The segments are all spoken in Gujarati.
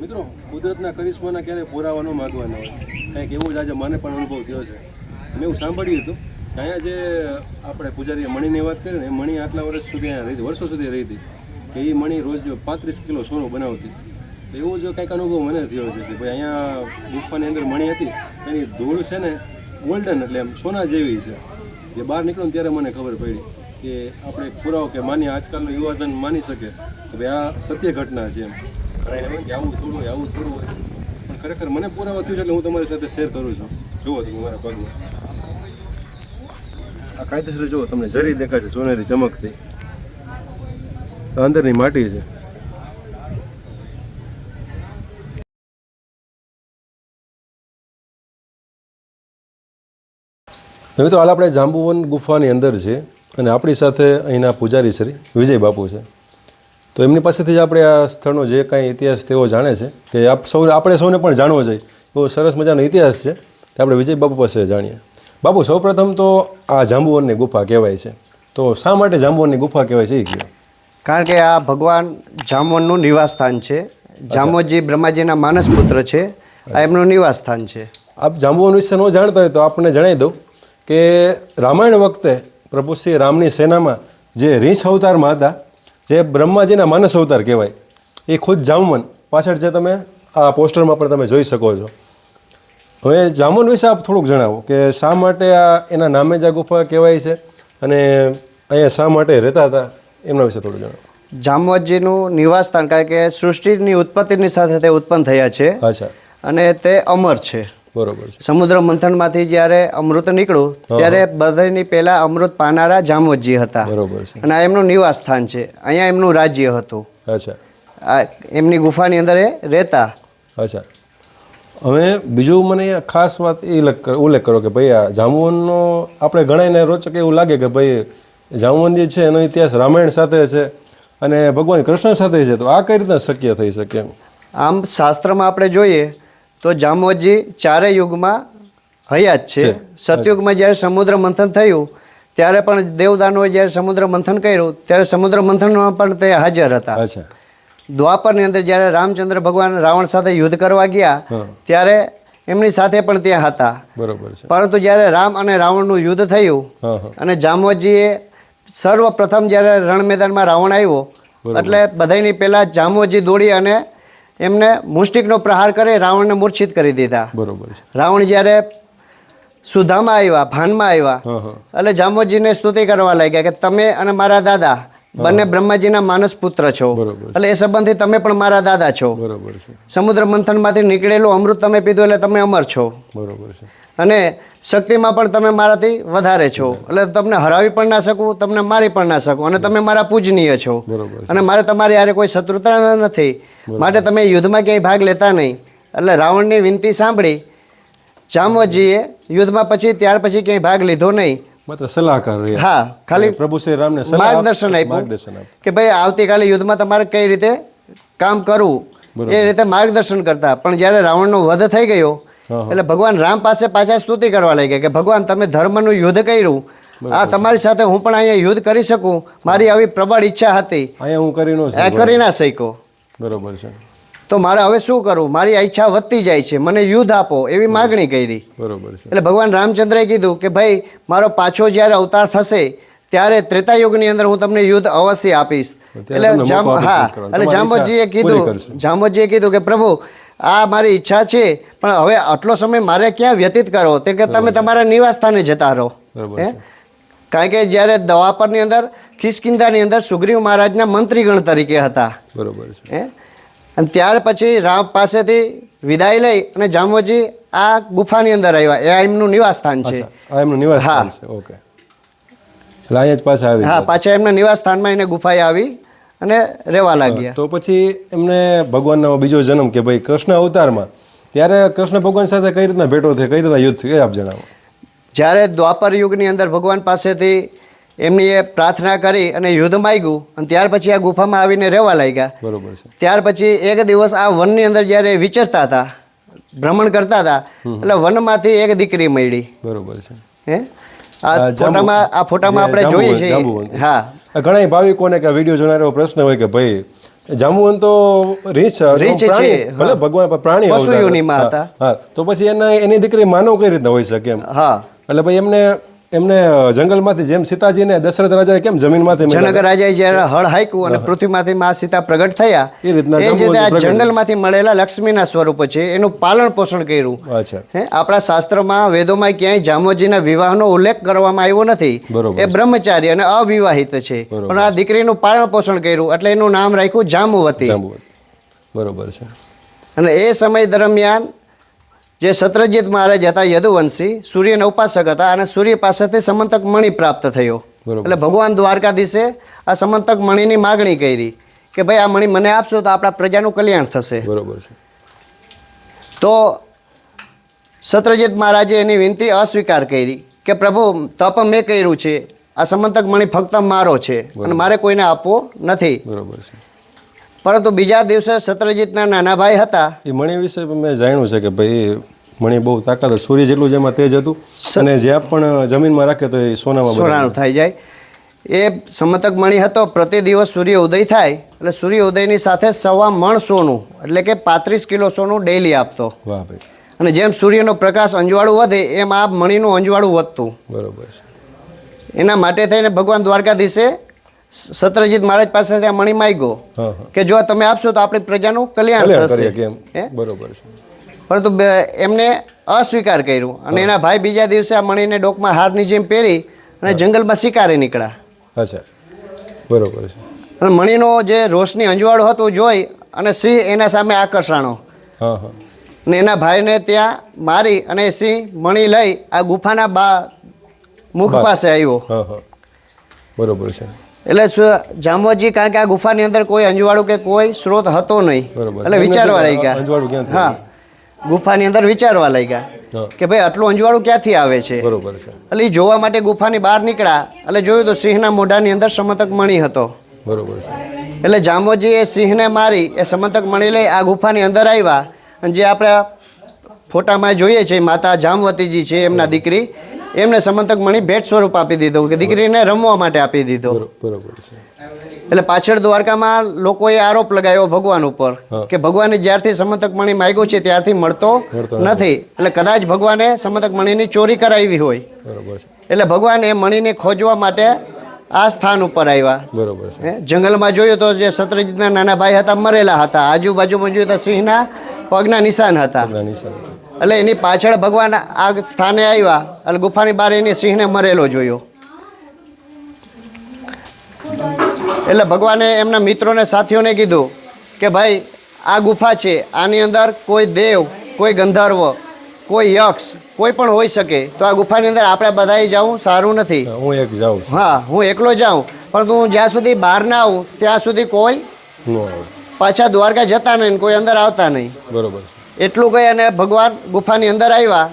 મિત્રો, કુદરતના કરિશ્માના ક્યારેય પુરાવાનો માગવાના હોય. કંઈક એવું જ આજે મને પણ અનુભવ થયો છે. મેં એવું સાંભળ્યું હતું કે અહીંયા જે આપણે પૂજારીએ મણીની વાત કરી ને, એ મણી આટલા વર્ષ સુધી અહીંયા રહી વર્ષો સુધી રહી હતી, કે એ મણી રોજ પાંત્રીસ કિલો સોનું બનાવતી. તો એવો જ કંઈક અનુભવ મને થયો છે કે ભાઈ અહીંયા ગુફાની અંદર મણી હતી, એની ધૂળ છે ને ગોલ્ડન એટલે એમ સોના જેવી છે. જે બહાર નીકળ્યો ને ત્યારે મને ખબર પડી કે આપણે પુરાવો કે માની આજકાલનું યુવાધન માની શકે કે ભાઈ આ સત્ય ઘટના છે એમ. આવું થોડું હોય, આવું થોડું હોય. પણ ખરેખર મને પુરાવા થયું છે એટલે હું તમારી સાથે શેર કરું છું. જુઓ તમે મારા પગમાં. આ કાયદેસર જુઓ, તમને જરી દેખાશે સોનેરી ચમકતી. અંદરની માટી છે. હવે તો હાલ આપણે જાંબુવન ગુફાની અંદર છે અને આપણી સાથે અહીંના પૂજારી શ્રી વિજય બાપુ છે. તો એમની પાસેથી જ આપણે આ સ્થળનો જે કાંઈ ઇતિહાસ તેઓ જાણે છે કે આપ સૌ આપણે સૌને પણ જાણવો જોઈએ. એવો સરસ મજાનો ઇતિહાસ છે તો આપણે વિજય બાપુ પાસે જાણીએ. બાપુ સૌપ્રથમ તો આ જાંબુવનની ગુફા કહેવાય છે. તો શા માટે જાંબુવનની ગુફા કહેવાય છે એ કહ્યું કારણ કે આ ભગવાન જામવનનું નિવાસ સ્થાન છે જામોજી બ્રહ્માજીના માનસ પુત્ર છે. આ એમનું નિવાસ સ્થાન છે. આપ જાંબુવન વિશે ન જાણતા હોય તો આપણને જણાવી દઉં કે રામાયણ વખતે પ્રભુ શ્રી રામની સેનામાં જે રીંછ અવતારમાં હતા જે બ્રહ્માજીના માનસ અવતાર કહેવાય એ ખુદ જામવન. પાછળ જે તમે આ પોસ્ટરમાં પણ તમે જોઈ શકો છો. હવે જામવન વિશે આપ થોડુંક જણાવો કે શા માટે આ એના નામે જ આ ગુફા કહેવાય છે અને અહીંયા શા માટે રહેતા હતા એમના વિશે થોડું જણાવો. જામવતજીનું નિવાસ સ્થાન કારણ કે સૃષ્ટિની ઉત્પત્તિની સાથે તે ઉત્પન્ન થયા છે. અચ્છા. અને તે અમર છે. બરોબર છે. સમુદ્ર મંથનમાંથી જ્યારે અમૃત નીકળ્યું ત્યારે બધાની પહેલા અમૃત પાનારા જામવતજી હતા. બરોબર છે. અને આ એમનું નિવાસ સ્થાન છે. અહીંયા એમનું રાજ્ય હતું. અચ્છા. આ એમની ગુફાની અંદર એ રહેતા. અચ્છા. હવે બીજું મને ખાસ વાત એ ઉલ્લેખ કરો કે ભાઈ આ જામવનનો આપણે ગણાયને રોચક એવું લાગે કે ભાઈ જામવન જે છે એનો ઇતિહાસ રામાયણ સાથે છે અને ભગવાન કૃષ્ણ સાથે છે. તો આ કઈ રીતના શક્ય થઈ શકે આમ શાસ્ત્રમાં આપણે જોઈએ તો જામોજી ચારે યુગમાં હયાત છે. સતયુગમાં જ્યારે સમુદ્ર મંથન થયું ત્યારે પણ દેવદાનોએ જ્યારે સમુદ્ર મંથન કર્યું ત્યારે સમુદ્ર મંથનમાં પણ તે હાજર હતા. દ્વાપરની અંદર જ્યારે રામચંદ્ર ભગવાન રાવણ સાથે યુદ્ધ કરવા ગયા ત્યારે એમની સાથે પણ ત્યાં હતા. બરોબર છે. પરંતુ જ્યારે રામ અને રાવણનું યુદ્ધ થયું અને જામવતજીએ સર્વપ્રથમ જ્યારે રણ મેદાનમાં રાવણ આવ્યો એટલે બધાની પહેલા જામોજી દોડી અને એમને મુષ્ટિકનો પ્રહાર કરી રાવણને મૂર્છિત કરી દીધા. બરોબર છે. રાવણ જ્યારે સુધામાં આવ્યા ભાનમાં આવ્યા એટલે જામવતજીને સ્તુતિ કરવા લાગ્યા કે તમે અને મારા દાદા બંને બ્રહ્માજીના માનસ પુત્ર છો. એટલે એ સંબંધથી તમે પણ મારા દાદા છો. બરોબર છે. સમુદ્ર મંથનમાંથી નીકળેલું અમૃત તમે પીધું એટલે તમે અમર છો. બરોબર છે. અને શક્તિમાં પણ તમે મારાથી વધારે છો. એટલે તમને હરાવી પણ ના શકું તમને મારી પણ ના શકું. અને તમે મારા પૂજનીય છો. અને મારે તમારી યારે કોઈ શત્રુતા નથી. માટે તમે યુદ્ધમાં ક્યાંય ભાગ લેતા નહીં. એટલે રાવણની વિનંતી સાંભળી. ચામવજીએ યુદ્ધમાં પછી ત્યાર પછી ક્યાંય ભાગ લીધો નહીં. માત્ર સલાહકાર હા ખાલી પ્રભુ શ્રી રામને માર્ગદર્શન આપ્યું કે ભાઈ આવતીકાલે યુદ્ધમાં તમારે કઈ રીતે કામ કરવું? એ રીતે માર્ગદર્શન કરતા. પણ જ્યારે રાવણનો વધ થઈ ગયો એટલે ભગવાન રામ પાસે પાછા સ્તુતિ કરવા લાગ્યા કે ભગવાન તમે ધર્મનું યુદ્ધ કર્યું. આ તમારી સાથે હું પણ અહીંયા યુદ્ધ કરી શકું. મારી આવી પ્રબળ ઈચ્છા હતી. અહીંયા હું કરી ન કરી ના શક્યો. બરોબર છે. તો મારે હવે શું કરવું મારી ઈચ્છા વધતી જાય છે. મને યુદ્ધ આપો એવી માગણી કરી. બરોબર છે. એટલે ભગવાન રામચંદ્રએ કીધું કે ભાઈ મારો પાછો જ્યારે અવતાર થશે ત્યારે ત્રેતાયુગની અંદર હું તમને યુદ્ધ અવશ્ય આપીશ. એટલે જામ હા એટલે જાંબોજીએ કીધું. જાંબોજીએ કીધું કે પ્રભુ આ મારી ઈચ્છા છે પણ હવે આટલો સમય મારે ક્યાં વ્યતીત કરવો? તે કે તમે તમારા નિવાસ સ્થાને જતા રહો. બરોબર હે? કારણ કે જ્યારે દવાપરની અંદર ખિસકિંદાની અંદર સુગ્રીવ મહારાજના મંત્રીગણ તરીકે હતા. બરોબર છે. હે? અને ત્યાર પછી રામ પાસેથી વિદાય લઈ અને જામવજી આ ગુફાની અંદર આવ્યા. એ એમનું નિવાસ સ્થાન છે આ એમનું નિવાસ સ્થાન છે. ઓકે. રાયજ પાસે આવી હા પાછા એમના નિવાસ સ્થાનમાં એને ગુફાએ આવી. અને રહેવા લાગ્યા. તો પછી એમને ભગવાનનો બીજો જન્મ કે ભાઈ કૃષ્ણ અવતારમાં ત્યારે કૃષ્ણ ભગવાન સાથે કઈ રીતના ભેટો થઈ કઈ રીતના યુદ્ધ થયું એ આપ જણાવો. જ્યારે દ્વાપર યુગની અંદર ભગવાન પાસેથી એમની એ પ્રાર્થના કરી અને યુદ્ધ માગ્યું અને ત્યાર પછી આ ગુફામાં આવીને રહેવા લાગ્યા. બરોબર છે. ત્યાર પછી એક દિવસ આ વનની અંદર જ્યારે વિચરતા હતા ભ્રમણ કરતા હતા એટલે વનમાંથી એક દીકરી મળી. બરોબર છે. હે? આ ફોટામાં આ ફોટામાં આપણે જોઈએ હોય, છીએ. હા. ઘણા ભાવિકોને કે વીડિયો જોનાર એવો પ્રશ્ન હોય કે ભાઈ જામુવન તો રીંછ રીચ છે, ભલે ભગવાન પ્રાણી પશુઓની અવતાર. હા, હતા. હા. તો પછી એના એની દીકરી માનવ કઈ રીતના હોઈ શકે એમ? હા. એટલે ભાઈ એમને એમને જંગલમાંથી જેમ સીતાજીને દશરથ રાજાએ કેમ જમીનમાંથી જનક રાજાએ જ્યારે હળ હાંક્યું અને પૃથ્વીમાંથી મા સીતા પ્રગટ થયા એ રીતના એ જે આ જંગલમાંથી મળેલા લક્ષ્મીના સ્વરૂપ છે એનું પાલન પોષણ કર્યું. હે આપણા શાસ્ત્રમાં વેદોમાં ક્યાંય જામોજીના વિવાહનો ઉલ્લેખ કરવામાં આવ્યો નથી. એ બ્રહ્મચારી અને અવિવાહિત છે. પણ આ દીકરીનું પાલન પોષણ કર્યું એટલે એનું નામ રાખ્યું જામુવતી બરોબર છે. અને એ સમય દરમિયાન જે સત્રજીત મહારાજ હતા યદુવંશી સૂર્યના ઉપાસક હતા અને સૂર્ય પાસેથી સમંતક મણી પ્રાપ્ત થયો. એટલે ભગવાન દ્વારકાધીશે આ સમંતક મણીની માગણી કરી કે ભાઈ આ મણી મને આપશો તો આપણા પ્રજાનું કલ્યાણ થશે. બરોબર છે. તો સત્રજીત મહારાજે એની વિનંતી અસ્વીકાર કરી કે પ્રભુ તપ મેં કર્યું છે આ સમંતક મણિ ફક્ત મારો છે અને મારે કોઈને આપવો નથી. બરોબર છે. પરંતુ બીજા દિવસે સત્રજીતના નાના ભાઈ હતા. એ મણી વિશે મેં જાણ્યું છે કે ભાઈ મણી બહુ તાકાત સૂર્ય જેટલું જેમાં તેજ હતું અને જ્યાં પણ જમીનમાં રાખે તો એ સોનામાં. સોનાનું થઈ જાય. એ સમતક મણી હતો. પ્રતિ દિવસ સૂર્ય ઉદય થાય એટલે સૂર્ય ઉદયની સાથે સવા મણ સોનું એટલે કે પાંત્રીસ કિલો સોનું ડેઈલી આપતો. વાહ ભાઈ. અને જેમ સૂર્યનો પ્રકાશ અંજવાળું વધે એમ આ મણિનું અંજવાળું વધતું. બરોબર છે. એના માટે થઈને ભગવાન દ્વારકાધીશે સત્રજીત મહારાજ પાસે ત્યાં મણિ માગ્યો કે જો તમે આપશો તો આપણી પ્રજાનું કલ્યાણ થશે. બરોબર છે. પરંતુ એમને અસ્વીકાર કર્યું અને એના ભાઈ બીજા દિવસે આ મણીને ડોકમાં હારની જેમ પહેરી અને જંગલમાં શિકારે નીકળ્યા. અચ્છા. બરોબર છે. અને મણીનો જે રોશની અંજવાળો હતો જોઈ અને સિંહ એના સામે આકર્ષાણો. અને એના ભાઈને ત્યાં મારી અને સિંહ મણી લઈ આ ગુફાના બા મુખ પાસે આવ્યો. બરોબર છે. એટલે શું- કારણ કે આ ગુફાની અંદર કોઈ અંજવાળું કે કોઈ સ્ત્રોત હતો નહીં. એટલે વિચારવા લાગ્યા. હા. ગુફાની અંદર વિચારવા લાગ્યા કે ભાઈ આટલું અંજવાળું ક્યાંથી આવે છે? બરોબર છે. એટલે એ જોવા માટે ગુફાની બહાર નીકળ્યા. એટલે જોયું તો સિંહના મોઢાની અંદર સમતક મણી હતો. બરોબર છે. એટલે જામોજી એ સિંહને મારી એ સમતક મણી લઈ આ ગુફાની અંદર આવ્યા. અને જે આપણે ફોટામાં જોઈએ છે માતા જામવતીજી છે એમના દીકરી. એમને સમંતક મણી ભેટ સ્વરૂપ આપી દીધો કે દીકરીને રમવા માટે આપી દીધો. બરોબર છે. એટલે પાછળ દ્વારકામાં લોકોએ આરોપ લગાવ્યો ભગવાન ઉપર. કે ભગવાને જ્યારથી સમંતક મણી માગ્યો છે ત્યારથી મળતો મળતો નથી. એટલે કદાચ ભગવાને સમંતક મણીની ચોરી કરાવી હોય. એટલે ભગવાન એ મણીને ખોજવા માટે આ સ્થાન ઉપર આવ્યા. બરોબર છે. જંગલમાં જોયું તો જે સત્રજીતના નાના ભાઈ હતા મરેલા હતા. આજુબાજુમાં જોયું તો સિંહના પગના નિશાન હતા. નિશાન. એટલે એની પાછળ ભગવાન આ સ્થાને આવ્યા એટલે ગુફાની બહાર એની સિંહને મરેલો જોયો. એટલે ભગવાને એમના મિત્રોને સાથીઓને કીધું કે ભાઈ આ ગુફા છે આની અંદર કોઈ દેવ કોઈ ગંધર્વ કોઈ યક્ષ કોઈ પણ હોઈ શકે. તો આ ગુફાની અંદર આપણે બધાએ જવું સારું નથી. હું એક જાઉં હા હું એકલો જાઉં. પરંતુ હું જ્યાં સુધી બહાર ના આવું ત્યાં સુધી કોઈ પાછા દ્વારકા જતા નહીં કોઈ અંદર આવતા નહીં. બરોબર. એટલું કહી અને ભગવાન ગુફાની અંદર આવ્યા.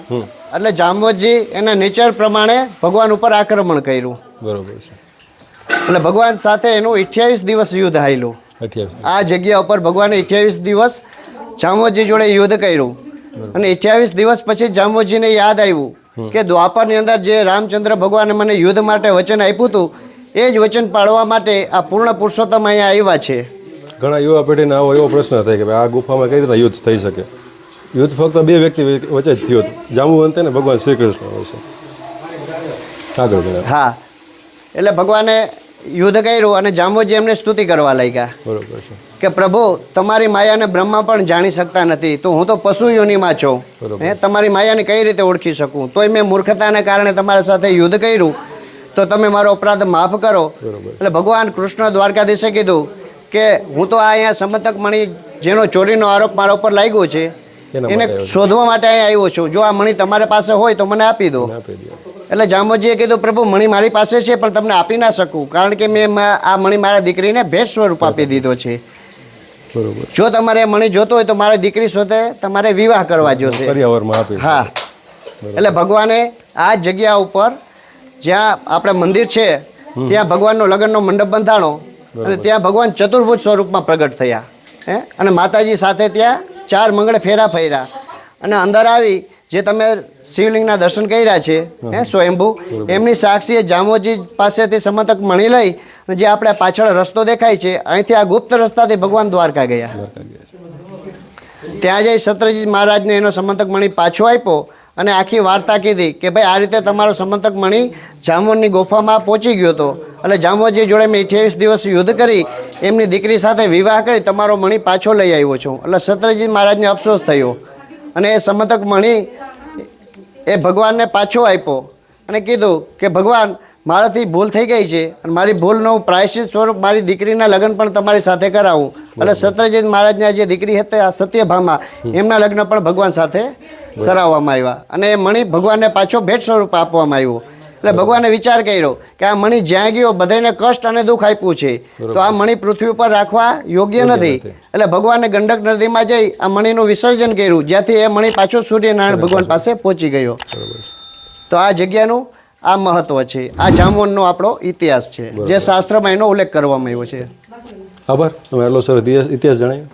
એટલે જામવતજી એના નેચર પ્રમાણે ભગવાન ઉપર આક્રમણ કર્યું. બરોબર છે. એટલે ભગવાન સાથે એનું અઠ્યાવીસ દિવસ યુદ્ધ હાયલું આ જગ્યા ઉપર ભગવાને અઠ્યાવીસ દિવસ જામવતજી જોડે યુદ્ધ કર્યું. અને અઠ્યાવીસ દિવસ પછી જામવતજીને યાદ આવ્યું કે દ્વાપરની અંદર જે રામચંદ્ર ભગવાને મને યુદ્ધ માટે વચન આપ્યું હતું એ જ વચન પાળવા માટે આ પૂર્ણ પુરુષોત્તમ અહીંયા આવ્યા છે. ઘણા યુવા પેઢીને આવો એવો પ્રશ્ન થાય કે આ ગુફામાં કઈ રીતે યુદ્ધ થઈ શકે? યુદ્ધ ફક્ત બે વ્યક્તિ વચ્ચે જ થયું હતું. જાંબુવંત અને ભગવાન શ્રી કૃષ્ણ હોય છે. આગળ હા. એટલે ભગવાને યુદ્ધ કર્યું અને જાંબુજી એમને સ્તુતિ કરવા લાગ્યા. બરોબર છે. કે પ્રભુ તમારી માયાને બ્રહ્મા પણ જાણી શકતા નથી. તો હું તો પશુ યોનિમાં છું હે તમારી માયાને કઈ રીતે ઓળખી શકું? તોય મેં મૂર્ખતાને કારણે તમારા સાથે યુદ્ધ કર્યું. તો તમે મારો અપરાધ માફ કરો. એટલે ભગવાન કૃષ્ણ દ્વારકાધીશે કીધું કે હું તો આ અહીંયા સમતક મણી જેનો ચોરીનો આરોપ મારા ઉપર લાગ્યો છે. એના. શોધવા માટે અહીંયા આવ્યો છું. જો આ મણી તમારી પાસે હોય તો મને આપી દો. એટલે જામોજીએ કીધું પ્રભુ મણી મારી પાસે છે પણ તમને આપી ના શકું કારણ કે મેં આ મણી મારા દીકરીને ભેટ સ્વરૂપ આપી દીધો છે. જો તમારે મણી જોતો હોય તો મારી દીકરી સાથે તમારે વિવાહ કરવા જોશે. હા. એટલે ભગવાને આ જગ્યા ઉપર જ્યાં આપણે મંદિર છે ત્યાં ભગવાનનો લગ્નનો મંડપ બંધાણો અને ત્યાં ભગવાન ચતુર્ભુજ સ્વરૂપમાં પ્રગટ થયા. હે? અને માતાજી સાથે ત્યાં ચાર મંગળ ફેરા ફર્યા. અને અંદર આવી જે તમે શિવલિંગના દર્શન કર્યા છે હે સ્વયંભુ એમની સાક્ષીએ જામોજી પાસેથી સમતક મણી લઈ અને જે આપણે પાછળ રસ્તો દેખાય છે અહીંથી આ ગુપ્ત રસ્તાથી ભગવાન દ્વારકા ગયા. ત્યાં જઈ સત્રજી મહારાજને એનો સમંતક મણી પાછો આપ્યો અને આખી વાર્તા કીધી કે ભાઈ આ રીતે તમારો સમંતક મણી જામવનની ગુફામાં પહોંચી ગયો હતો. એટલે જામવનજી જોડે મેં અઠ્યાવીસ દિવસ યુદ્ધ કરી એમની દીકરી સાથે વિવાહ કરી તમારો મણી પાછો લઈ આવ્યો છું. એટલે સત્રજીત મહારાજને અફસોસ થયો. અને એ સમતક મણી એ ભગવાનને પાછો આપ્યો અને કીધું કે ભગવાન મારાથી ભૂલ થઈ ગઈ છે અને મારી ભૂલનું હું પ્રાયશ્ચિત સ્વરૂપ મારી દીકરીના લગ્ન પણ તમારી સાથે કરાવું. એટલે સત્રજીત મહારાજના જે દીકરી હતી આ સત્યભામા એમના લગ્ન પણ ભગવાન સાથે કરાવવામાં આવ્યા. અને એ મણી ભગવાનને પાછો ભેટ સ્વરૂપ આપવામાં આવ્યો. એટલે ભગવાને વિચાર કર્યો કે આ મણી જ્યાં ગયો બધાને કષ્ટ અને દુઃખ આપ્યું છે. તો આ મણી પૃથ્વી ઉપર રાખવા યોગ્ય નથી. એટલે ભગવાને ગંડક નદીમાં જઈ આ મણીનું વિસર્જન કર્યું. જ્યાંથી એ મણી પાછો સૂર્યનારાયણ ભગવાન પાસે પહોંચી ગયો. તો આ જગ્યાનું આ મહત્વ છે. આ જામવનનો આપણો ઇતિહાસ છે. જે શાસ્ત્રમાં એનો ઉલ્લેખ કરવામાં આવ્યો છે. આભાર. તમે આટલો ઇતિહાસ ઇતિહાસ જણાવ્યો.